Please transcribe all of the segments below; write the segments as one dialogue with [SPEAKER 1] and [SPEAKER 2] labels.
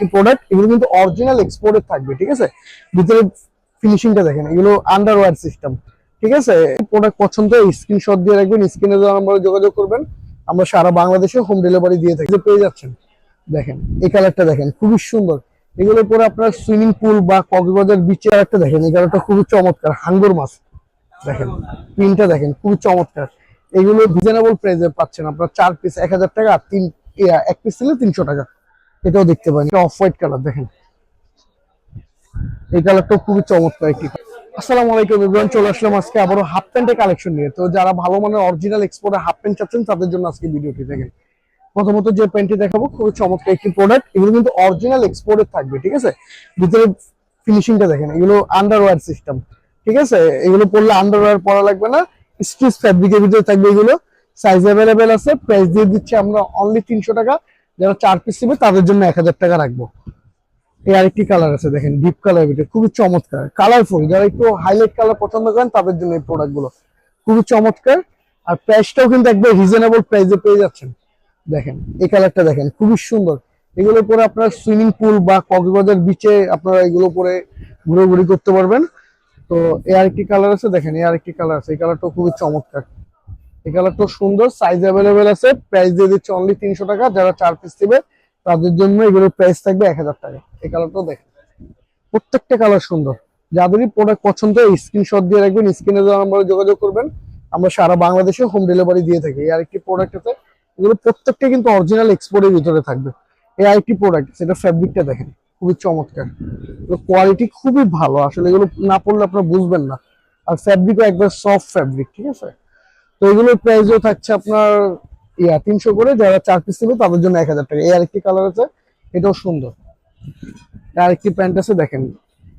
[SPEAKER 1] Product এগুলো কিন্তু original এক্সপোর্টের থাকবে, ঠিক আছে? ভিতরে ফিনিশিংটা দেখেন, এগুলো আন্ডারওয়্যার সিস্টেম ঠিক আছে? প্রোডাক্ট পছন্দ স্ক্রিনশট দিয়ে রাখবেন স্ক্রিনে দেওয়া যোগাযোগ করবেন। আমরা সারা বাংলাদেশে হোম ডেলিভারি দিয়ে থাকি। যে পেয়ে যাচ্ছেন, দেখেন, এই কালারটা দেখেন, খুবই সুন্দর। এগুলোর পরে আপনার সুইমিং পুল বা কক্সবাজার বিচে একটা দেখেন, এই কালারটা খুবই চমৎকার, হাঙ্গর মাছ, দেখেন প্রিন্টটা দেখেন, খুবই চমৎকার। এগুলো রিজনেবল প্রাইসে পাচ্ছেন আপনার, চার পিস এক হাজার টাকা আর তিন এক পিস নিলে তিনশো টাকা। এটাও দেখতে পারেন। এটা অফ হোয়াইট কালার দেখেন। এই কালারটা খুবই চমৎকার একটি আসসালামু আলাইকুম এভরিওয়ান চলে আসলাম আজকে আবারও হাফ প্যান্টের কালেকশন নিয়ে। তো যারা ভালো মানের অরিজিনাল এক্সপোর্টের হাফ প্যান্ট চাচ্ছেন, তাদের জন্য আজকে ভিডিওটি দেখেন। প্রথমত যে প্যান্টটি দেখাবো, খুবই চমৎকার একটি প্রোডাক্ট এগুলো কিন্তু অরিজিনাল এক্সপোর্টের থাকবে, ঠিক আছে? ভিতরে ফিনিশিংটা দেখেন, এগুলো আন্ডারওয়্যার সিস্টেম ঠিক আছে? এগুলো পরলে আন্ডারওয়্যার পরা লাগবে না। স্টিচ ফ্যাব্রিকের ভিতরে থাকবে এগুলো। সাইজ অ্যাভেলেবেল আছে প্রাইস দিয়ে দিচ্ছি আমরা অনলি তিনশো টাকা। যারা চার পিস নেবে, তাদের জন্য এক হাজার টাকা রাখব। এই আরেকটি কালার আছে, দেখেন ডিপ কালার ভিতরে, খুবই চমৎকার। কালারফুল যারা একটু হাইলাইট কালার পছন্দ করেন, তাদের জন্য এই প্রোডাক্টগুলো। খুবই চমৎকার, আর প্রাইসটাও কিন্তু একবার রিজনেবল প্রাইসে পেয়ে যাচ্ছেন। দেখেন, এই কালারটা দেখেন, খুবই সুন্দর। এগুলো পরে আপনার সুইমিং পুল বা কক্সবাজার বিচে আপনারা এগুলো পরে ঘুরোঘুরি করতে পারবেন। তো এই আরেকটি কালার আছে, দেখেন, এই আরেকটি কালার আছে, এই কালারটাও খুবই চমৎকার। এই কালারটা সুন্দর সাইজ অ্যাভেলেবেল আছে। প্রাইস দিয়ে দিচ্ছে অনলি তিনশো টাকা, যারা চার পিস নেবে, তাদের জন্য এগুলোর প্রাইস থাকবে এক হাজার টাকা। এই কালারটাও দেখেন। প্রত্যেকটা কালার সুন্দর। যাদেরই প্রোডাক্ট পছন্দ স্ক্রিনশট দিয়ে রাখবেন স্ক্রিনে নাম্বারে যোগাযোগ করবেন। আমরা সারা বাংলাদেশে হোম ডেলিভারি দিয়ে থাকি। এই আরেকটি প্রোডাক্ট আছে, এগুলো প্রত্যেকটা কিন্তু অরিজিনাল এক্সপোর্টের ভিতরে থাকবে। এই আরেকটি প্রোডাক্ট সেটা ফ্যাব্রিকটা দেখেন, খুবই চমৎকার। কোয়ালিটি খুবই ভালো। আসলে এগুলো না পড়লে আপনারা বুঝবেন না। আর ফ্যাব্রিকও একবার সফট ফ্যাব্রিক ঠিক আছে? তো এগুলোর প্রাইসও থাকছে আপনার, ইয়া, তিনশো করে, যারা চার পিস নেবে তাদের জন্য এক হাজার টাকা। এই আরেকটি কালার আছে, এটাও সুন্দর। আরেকটি প্যান্ট আছে, দেখেন,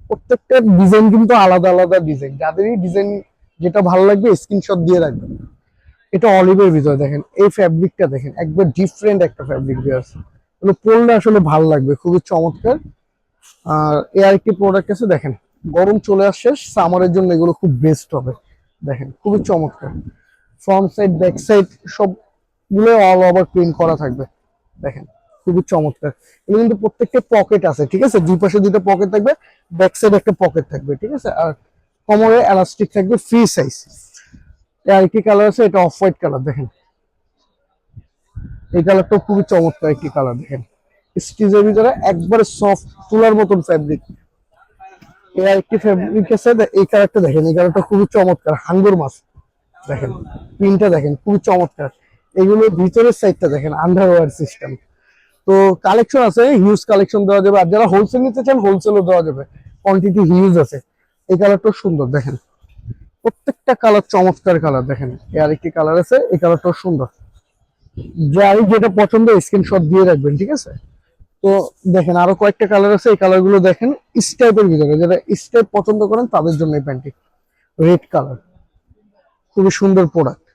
[SPEAKER 1] প্রত্যেকটা ডিজাইন কিন্তু আলাদা আলাদা ডিজাইন যাদেরই ডিজাইন যেটা ভালো লাগবে স্ক্রিনশট দিয়ে রাখবেন। এটা অলিভের ভিতরে, দেখেন, এই ফ্যাব্রিকটা দেখেন, একবার ডিফারেন্ট একটা ফ্যাব্রিক দিয়ে আছে এগুলো পরলে আসলে ভালো লাগবে, খুবই চমৎকার। আর এই আরেকটি প্রোডাক্ট আছে, দেখেন, গরম চলে আসছে সামারের জন্য এগুলো খুব বেস্ট হবে। দেখেন, খুবই চমৎকার। ফ্রন্ট সাইড ব্যাক সাইড সবগুলো অল ওভার প্রিন্ট করা থাকবে। দেখেন, খুবই চমৎকার। এগুলো কিন্তু প্রত্যেকটা পকেট আছে, ঠিক আছে? দুই পাশে দুটো পকেট থাকবে ব্যাক সাইড একটা পকেট থাকবে, ঠিক আছে? আর কোমরে এলাস্টিক থাকবে ফ্রি সাইজ আরেকটি কালার আছে, এটা অফ হোয়াইট কালার দেখেন। এই কালারটা খুবই চমৎকার একটি কালার দেখেন। স্টিচের ভিতরে একবারে সফট তুলার মতন ফ্যাব্রিক এই আরেকটি ফ্যাব্রিক আছে, এই কালারটা দেখেন, এই কালারটা খুবই চমৎকার, হাঙ্গর মাছ। দেখেন, প্রিন্টটা দেখেন, খুবই চমৎকার। এগুলো ভিতরের সাইডটা দেখেন আন্ডারওয়্যার সিস্টেম তো কালেকশন আছে হিউজ কালেকশন দেওয়া যাবে। আর যারা হোলসেল নিতে চান হোলসেলও দেওয়া যাবে। কোয়ান্টিটি হিউজ আছে। এই কালারটাও সুন্দর, দেখেন। প্রত্যেকটা কালার চমৎকার কালার দেখেন। এই আরেকটি কালার আছে, এই কালারটাও সুন্দর। যাই যেটা পছন্দ স্ক্রিনশট দিয়ে রাখবেন, ঠিক আছে? তো দেখেন, আরও কয়েকটা কালার আছে। এই কালারগুলো দেখেন স্টাইপের ভিতরে। যারা স্টাইপ পছন্দ করেন, তাদের জন্য এই প্যান্টটি। রেড কালার খুবই সুন্দর প্রোডাক্ট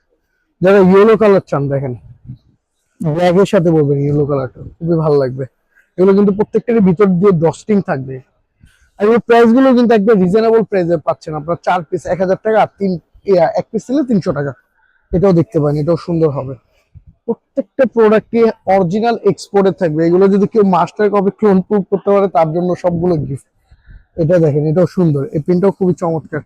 [SPEAKER 1] যারা ইয়েলো কালার চান, দেখেন। ব্ল্যাকের সাথে বলবেন ইয়েলো কালারটা খুবই ভালো লাগবে। এগুলো কিন্তু প্রত্যেকটার ভিতর দিয়ে ডস্টিং থাকবে। আর এগুলো প্রাইসগুলো কিন্তু একদম রিজনেবল প্রাইসে পাচ্ছেন আপনার। চার পিস এক হাজার টাকা, আর তিন এক পিস নিলে তিনশো টাকা। এটাও দেখতে পারেন, এটাও সুন্দর হবে। প্রত্যেকটা প্রোডাক্টই অরিজিনাল এক্সপোর্টের থাকবে। এগুলো যদি কেউ মাস্টার কপি ক্লোন প্রুফ করতে পারে, তার জন্য সবগুলো গিফট এটা দেখেন, এটাও সুন্দর। এই প্রিন্টটাও খুবই চমৎকার।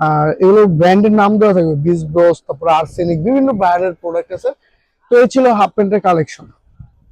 [SPEAKER 1] আর এগুলো ব্র্যান্ডের নাম দেওয়া থাকবে বিস ব্রস তারপর আর্সেনিক বিভিন্ন ব্র্যান্ডের প্রোডাক্ট আছে। তো এই ছিল হাফ প্যান্টের কালেকশন